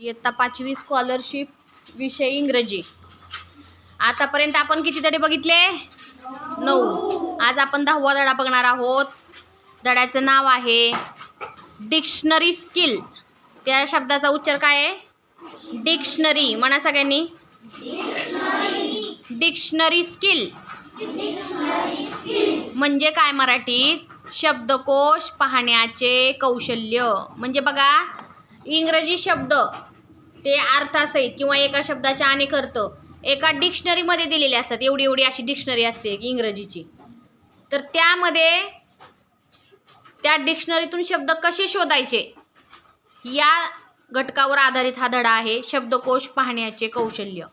इयत्ता पाचवी स्कॉलरशिप विषय इंग्रजी. आतापर्यंत आपण किती धडे बघितले? नऊ. आज आपण दहावा धडा बघणार आहोत. धड्याचं नाव आहे डिक्शनरी स्किल त्या शब्दाचा उच्चार काय आहे? डिक्शनरी म्हणा सगळ्यांनी. डिक्शनरी स्किल म्हणजे काय मराठीत? शब्दकोश पाहण्याचे कौशल्य. म्हणजे बघा इंग्रजी शब्द. ते अर्थासहित किंवा एका शब्दाचे अनेक अर्थ एका डिक्शनरीमध्ये दिलेले असतात. एवढी एवढी अशी डिक्शनरी असते इंग्रजीची. तर त्यामध्ये त्या डिक्शनरीतून शब्द कसे शोधायचे? या घटकावर आधारित हा धडा आहे. शब्दकोश पाहण्याचे कौशल्य.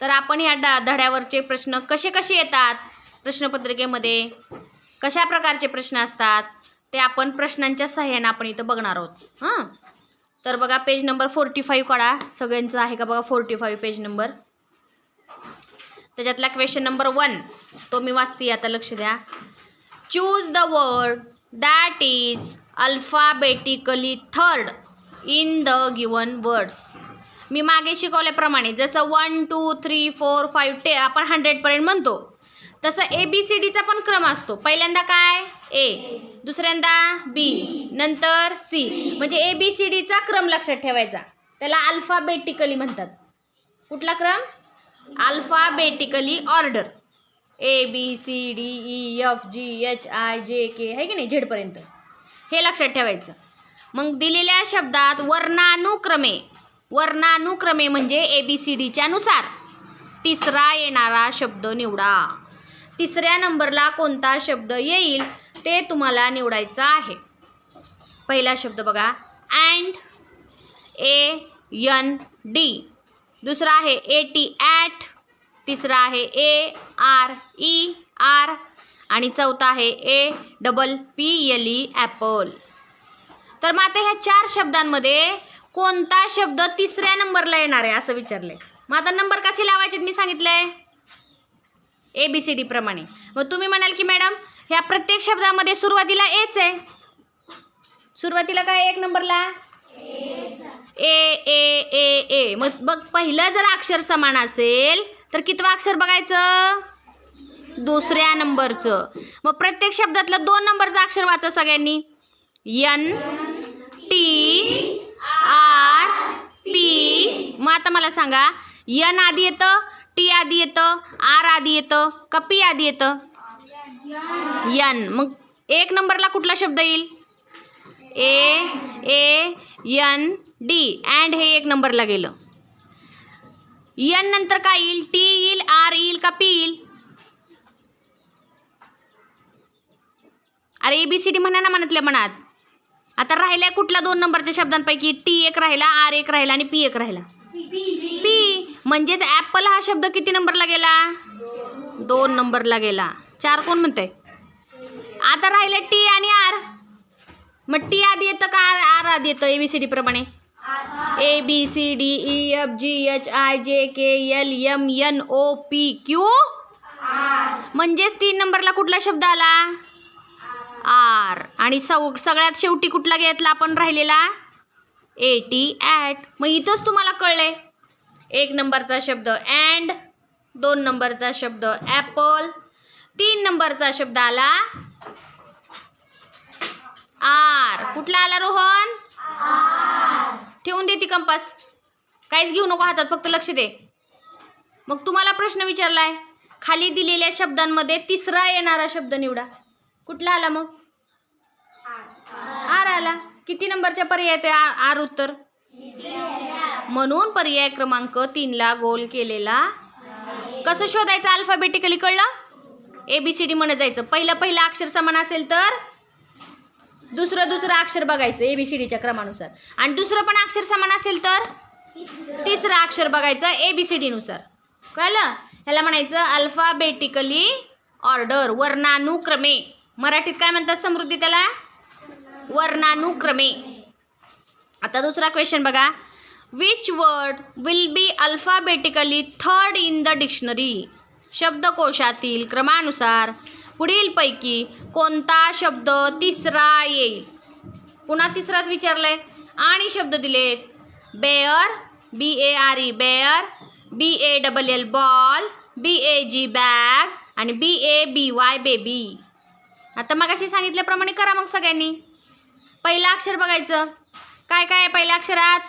तर आपण ह्या ड धड्यावरचे प्रश्न कसे कसे येतात? प्रश्नपत्रिकेमध्ये कशा प्रकारचे प्रश्न असतात? ते आपण प्रश्नांच्या सहाय्याने आपण इथं बघणार आहोत. हां? तर बघा पेज नंबर फोर्टी फाईव्ह काढा. सगळ्यांचं आहे का बघा फोर्टी फाईव्ह पेज नंबर त्याच्यातला क्वेश्चन नंबर वन तो मी वाचते आता लक्ष द्या. Choose the word that is alphabetically third in the given words मी मागे शिकवल्याप्रमाणे जसं one two three four five टे आपण हंड्रेडपर्यंत म्हणतो. तसं ए बी सी डीचा पण क्रम असतो. पहिल्यांदा काय? ए दुसऱ्यांदा बी नंतर सी म्हणजे ए बी सी डीचा क्रम लक्षात ठेवायचा. त्याला अल्फाबेटिकली म्हणतात. कुठला क्रम? Alphabetically order A B C D E F G H I J K आहे की नाही? झेडपर्यंत हे लक्षात ठेवायचं. मग दिलेल्या शब्दात वर्णानुक्रमे. वर्णानुक्रमे म्हणजे ए बी सी डीच्या नुसार. तिसरा येणारा शब्द निवडा. तिसऱ्या नंबरला कोणता शब्द येईल? ते तुम्हाला निवडायचं आहे. पहिला शब्द बघा. अँड ए यन डी दुसरा आहे ए टी ॲट तिसरा आहे ए आर ई आर आणि चौथा आहे A double P L E apple तर मग आता ह्या चार शब्दांमध्ये कोणता शब्द तिसऱ्या नंबरला येणार आहे असं विचारलंय. मग आता नंबर कसे लावायचे मी सांगितलं आहे ए बी सी डी प्रमाणे. मग तुम्ही म्हणाल की मॅडम ह्या प्रत्येक शब्दामध्ये सुरुवातीला एच आहे. सुरुवातीला काय एक नंबरला? ए ए ए ए मग बघ पहिलं जर अक्षर समान असेल तर कितवं अक्षर बघायचं? दुसऱ्या नंबरचं. मग प्रत्येक शब्दातलं दोन नंबरचं अक्षर वाचा सगळ्यांनी. यन टी आर पी मग आता मला सांगा यन आधी येतं टी आधी येतं आर आधी येतं का पी आधी येतं? यन. मग एक नंबरला कुठला शब्द येईल? A A N D. And हे एक नंबरला गेलं. यन नंतर काय येईल? टी येईल आर येईल का पी येईल? अरे ए बी सी डी म्हणा ना मनातल्या मनात. आता राहिल्या कुठल्या दोन नंबरच्या शब्दांपैकी? टी एक राहिला आर एक राहिला आणि पी एक राहिला. पी. म्हणजेच ॲपल हा शब्द किती नंबरला गेला? दोन नंबरला गेला. चार कोण म्हणते आता राहिले टी आणि आर मग टी आधी येतं का आर आधी येतं? ए बी सी डी प्रमाणे. A B C D E F G H I J K L M N O P Q म्हणजेच तीन नंबरला कुठला शब्द आला? आर आणि सौ सगळ्यात शेवटी कुठला घेतला आपण राहिलेला? ए टी ॲट मग इथंच तुम्हाला कळले एक नंबरचा शब्द अँड दोन नंबरचा शब्द ॲपल तीन नंबरचा शब्द आला. आर. कुठला आला रोहन? ठेवून दे ती कंपास. काहीच घेऊ नको हातात फक्त लक्ष दे. मग तुम्हाला प्रश्न विचारलाय. खाली दिलेल्या शब्दांमध्ये तिसरा येणारा शब्द निवडा. कुठला आला मग? आर आला. किती नंबरच्या पर्याय ते आर उत्तर. म्हणून पर्याय क्रमांक तीनला गोल केलेला. कसं शोधायचं? अल्फाबेटिकली कळलं? ए बी सी डी म्हणत जायचं. पहिलं पहिलं अक्षर समान असेल तर दुसरं दुसरं अक्षर बघायचं ए बी सी डीच्या क्रमानुसार. आणि दुसरं पण अक्षर समान असेल तर तिसरं अक्षर बघायचं ए बी सी डीनुसार कळलं? ह्याला म्हणायचं अल्फाबेटिकली ऑर्डर वर्णानुक्रमे. मराठीत काय म्हणतात समृद्धी त्याला? वर्णानुक्रमे. आता दुसरा क्वेश्चन बघा. Which word will be alphabetically third in the dictionary शब्दकोशातील क्रमानुसार पुढीलपैकी कोणता शब्द तिसरा येईल? पुन्हा तिसराच विचारलाय. आणि शब्द दिलेत. Bear B A R E bear B A double L ball B A G bag आणि B A B Y baby. आता मग अशी सांगितल्याप्रमाणे करा मग सगळ्यांनी. पहिलं अक्षर बघायचं. काय काय आहे पहिल्या अक्षरात?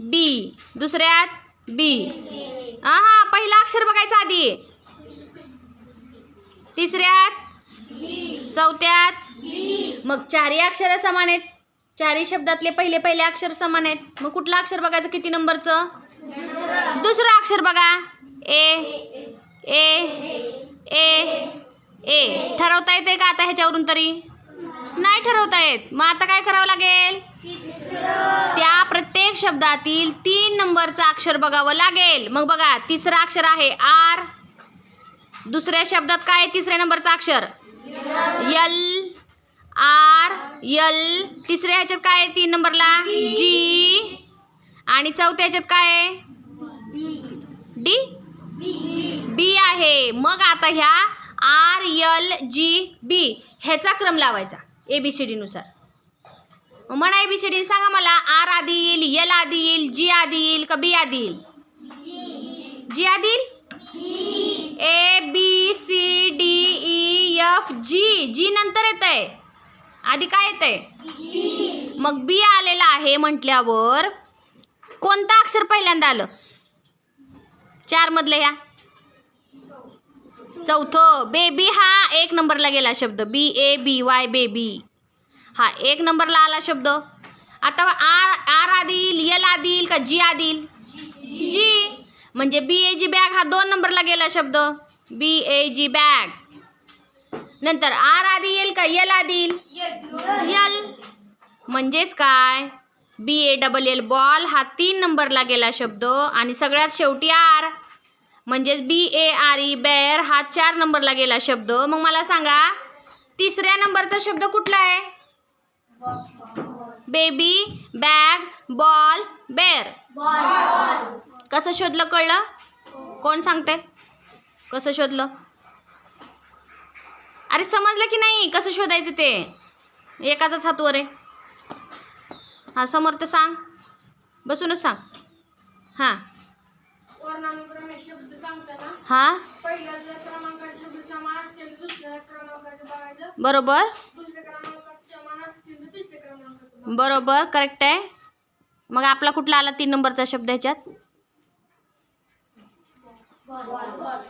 बी दुसऱ्यात? बी हा हा पहिलं अक्षर बघायचा आधी. तिसऱ्यात चौथ्यात मग चारही अक्षर समान आहेत. चारही शब्दातले पहिले पहिले अक्षर समान आहेत. मग कुठलं अक्षर बघायचं? किती नंबरचं? दुसरं अक्षर बघा. ए ए ए ए. ठरवता येते का आता ह्याच्यावरून तरी? नाही ठरवता येत. मग आता काय करावं लागेल? त्या प्रत्येक शब्दातील तीन नंबरचं अक्षर बघावं लागेल. मग बघा तिसरं अक्षर आहे आर. दुसऱ्या शब्दात काय आहे तिसऱ्या नंबरचा अक्षर? यल. R L. तिसऱ्या ह्याच्यात काय आहे तीन नंबरला? जी. आणि चौथ्या ह्याच्यात काय आहे? डी. बी आहे. मग आता ह्या आर यल जी बी ह्याचा क्रम लावायचा ए बी सी डीनुसार म्हणा ए बी सी डी सांगा मला आर आधी येईल यल आधी येईल जी आधी येईल का बी आधी येईल? जी आधी येईल? A B C D E F G G नंतर येत आहे आधी काय येत आहे मग बी आलेलं आहे म्हटल्यावर कोणता अक्षर पहिल्यांदा आलं? चार मधलं ह्या चौथं बेबी हा एक नंबरला गेला शब्द. B A B Y baby. हा एक नंबरला आला शब्द. आता आर आर आधी येईल यल आधी येईल का जी आधी येईल जी. म्हणजे बी ए जी बॅग हा दोन नंबरला गेला शब्द. बी ए जी बॅग नंतर आर आधी येईल का यल आधी येईल यल. म्हणजेच काय? B A double L ball हा तीन नंबरला गेला शब्द. आणि सगळ्यात शेवटी आर म्हणजेच B A R E bear हा चार नंबरला गेला शब्द. मग मला सांगा तिसऱ्या नंबरचा शब्द कुठला आहे? बेबी बॅग बॉल बेअर कसं शोधलं कळलं? कोण सांगते? कसं शोधलं? अरे समजलं की नाही? कसं शोधायचं ते? एकाचाच हातवर आहे. हा समोर तर सांग. बसूनच सांग. हां. हां? बरोबर. बरोबर करेक्ट आहे. मग आपला कुठला आला तीन नंबरचा शब्द ह्याच्यात?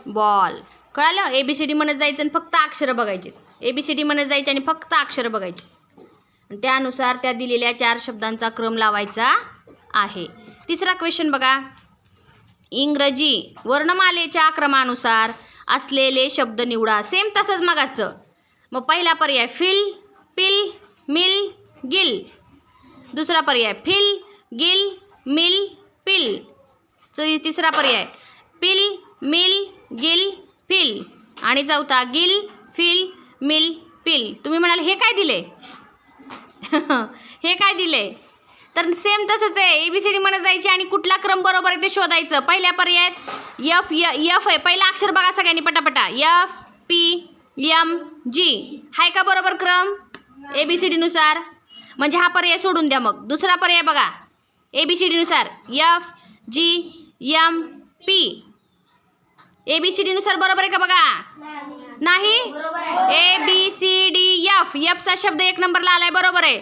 बॉल. कळालं? ए बी सी डी म्हणत जायचं आणि फक्त अक्षरं बघायचे. ए बी सी डी म्हणत जायचे आणि फक्त अक्षरं बघायचे. आणि त्यानुसार त्या दिलेल्या चार शब्दांचा क्रम लावायचा आहे. तिसरा क्वेश्चन बघा. इंग्रजी वर्णमालेच्या क्रमानुसार असलेले शब्द निवडा. सेम तसंच मगाचं. मग पहिला पर्याय फिल पिल मिल गिल. दुसरा पर्याय. Fill gill mill pill. च- तिसरा पर्याय. पिल मिल गिल फिल आणि चौथा गिल फिल मिल पिल. तुम्ही म्हणाल हे काय दिले? हे काय दिले? तर सेम तसंच आहे. ए बी सी डी म्हणत जायची आणि कुठला क्रम बरोबर आहे ते शोधायचं. पहिल्या पर्यायात यफ य यफ आहे. पहिला अक्षर बघा सगळ्यांनी पटापटा. यफ पी यम जी हाय का बरोबर क्रम? ए बी सी डीनुसार म्हणजे हा पर्याय सोडून द्या मग. दुसरा पर्याय बघा. A B C डीनुसार F G M P A B C डीनुसार बरोबर आहे का बघा? नाही? A B C D F यफचा शब्द एक नंबरला आलाय बरोबर आहे.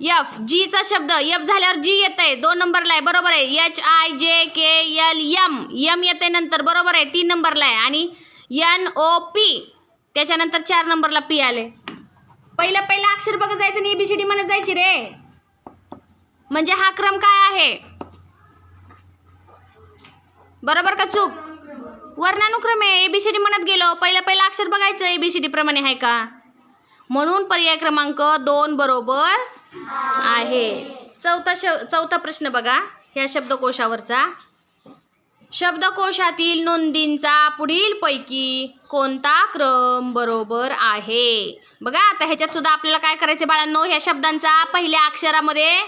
यफ जीचा शब्द. यफ झाल्यावर जी येत आहे दोन नंबरला आहे बरोबर आहे. H I J K L M M येते नंतर बरोबर आहे. तीन नंबरला आहे. आणि एन ओ पी त्याच्यानंतर चार नंबरला पी आले पहिलं पहिलं अक्षर बघत जायचं आणि एबीसीडी म्हणत जायची रे. म्हणजे हा क्रम काय आहे? बरोबर का चूक? वर्णानुक्रमे एबीसीडी म्हणत गेलो. पहिलं पहिलं अक्षर बघायचं एबीसीडी प्रमाणे आहे का? म्हणून पर्याय क्रमांक दोन बरोबर आहे. चौथा श चौथा प्रश्न बघा. ह्या शब्दकोशावरचा. शब्दकोशातील नोंदींचा पुढील पैकी कोणता क्रम बरोबर आहे? बघा आता ह्याच्यात सुद्धा आपल्याला काय करायचं बाळांनो? ह्या शब्दांचा पहिल्या अक्षरामध्ये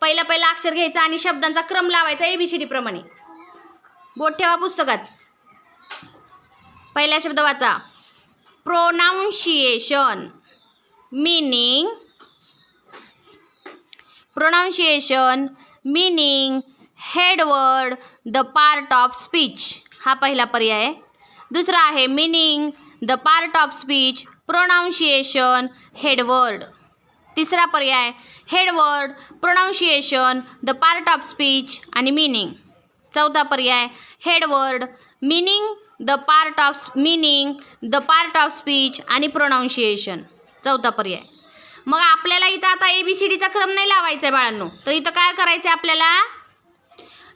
पहिला पहिला अक्षर घ्यायचा आणि शब्दांचा क्रम लावायचा एबीसीडी प्रमाणे. बोट ठेवा पुस्तकात. पहिला शब्द वाचा. Pronunciation meaning pronunciation meaning headword the part of speech. हा पहिला पर्याय आहे. दुसरा आहे meaning the part of speech pronunciation headword. तिसरा पर्याय headword pronunciation the part of speech आणि मिनिंग. चौथा पर्याय headword meaning the part of meaning the part of speech आणि प्रोनाऊन्शिएशन चौथा पर्याय मग आपल्याला इथं आता ए बी सी डीचा क्रम नाही लावायचा आहे बाळांनो. तर इथं काय करायचं आहे आपल्याला?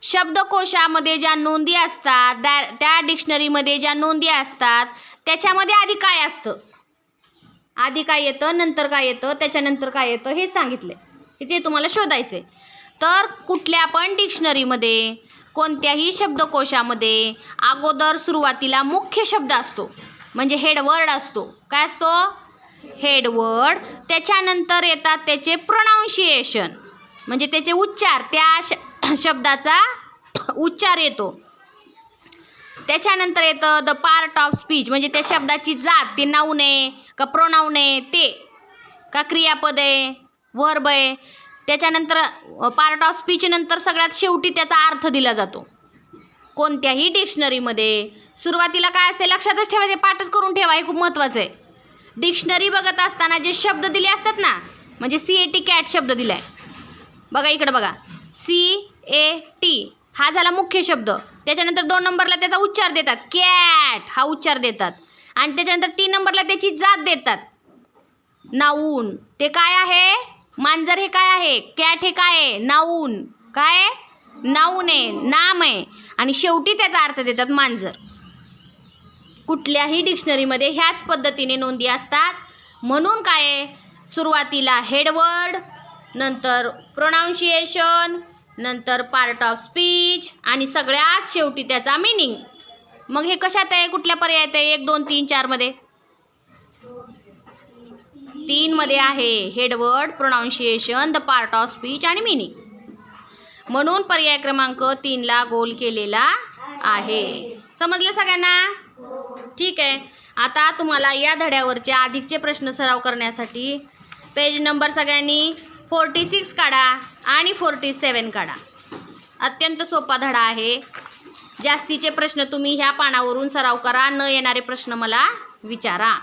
शब्दकोशामध्ये ज्या नोंदी असतात त्या त्या डिक्शनरीमध्ये ज्या नोंदी असतात त्याच्यामध्ये आधी काय असतं? आधी काय येतं नंतर काय येतं त्याच्यानंतर काय येतं हे सांगितलं ते तुम्हाला शोधायचं आहे तर कुठल्या पण डिक्शनरीमध्ये कोणत्याही शब्दकोशामध्ये अगोदर सुरुवातीला मुख्य शब्द असतो. म्हणजे हेडवर्ड असतो. काय असतो? हेडवर्ड. त्याच्यानंतर येतात त्याचे प्रोनाऊन्शिएशन म्हणजे त्याचे उच्चार त्या श शब्दाचा उच्चार येतो. त्याच्यानंतर येतं द पार्ट ऑफ स्पीच म्हणजे त्या शब्दाची जात ती नाऊन आहे का प्रोनाऊन आहे ते. का क्रियापद आहे वर्ब आहे. त्याच्यानंतर पार्ट ऑफ स्पीच नंतर सगळ्यात शेवटी त्याचा अर्थ दिला जातो. कोणत्याही डिक्शनरीमध्ये सुरुवातीला काय असते लक्षातच ठेवायचे पाठच करून ठेवा हे खूप महत्त्वाचं आहे. डिक्शनरी बघत असताना जे शब्द दिले असतात ना म्हणजे सी ए टी कॅट शब्द दिला आहे बघा इकडं बघा. C A T. हा झाला मुख्य शब्द. त्याच्यानंतर दोन नंबरला त्याचा उच्चार देतात. कॅट हा उच्चार देतात. आणि त्याच्यानंतर तीन नंबरला त्याची जात देतात. नाऊन. ते काय आहे? मांजर हे काय आहे? कॅट हे काय आहे? नाऊन. काय नाऊन आहे. नाम आहे. आणि शेवटी त्याचा अर्थ देतात मांजर. कुठल्याही डिक्शनरीमध्ये ह्याच पद्धतीने नोंदी असतात. म्हणून काय आहे? सुरुवातीला हेडवर्ड नंतर प्रोनाऊन्शिएशन नंतर पार्ट ऑफ स्पीच आणि सगळ्यात शेवटी त्याचा मिनिंग मग हे कशात आहे? कुठल्या पर्यायात आहे? एक दोन तीन चारमध्ये तीनमध्ये आहे headword pronunciation the part of speech आणि मिनिंग म्हणून पर्याय क्रमांक तीनला गोल केलेला आहे. समजलं सगळ्यांना? ठीक आहे. आता तुम्हाला या धड्यावरचे अधिकचे प्रश्न सराव करण्यासाठी पेज नंबर सगळ्यांनी फोर्टी सिक्स काढा आणि फोर्टी सेवन काढा. अत्यंत सोपा धडा आहे. जास्तीचे प्रश्न तुम्ही ह्या पानावरून सराव करा. न येणारे प्रश्न मला विचारा.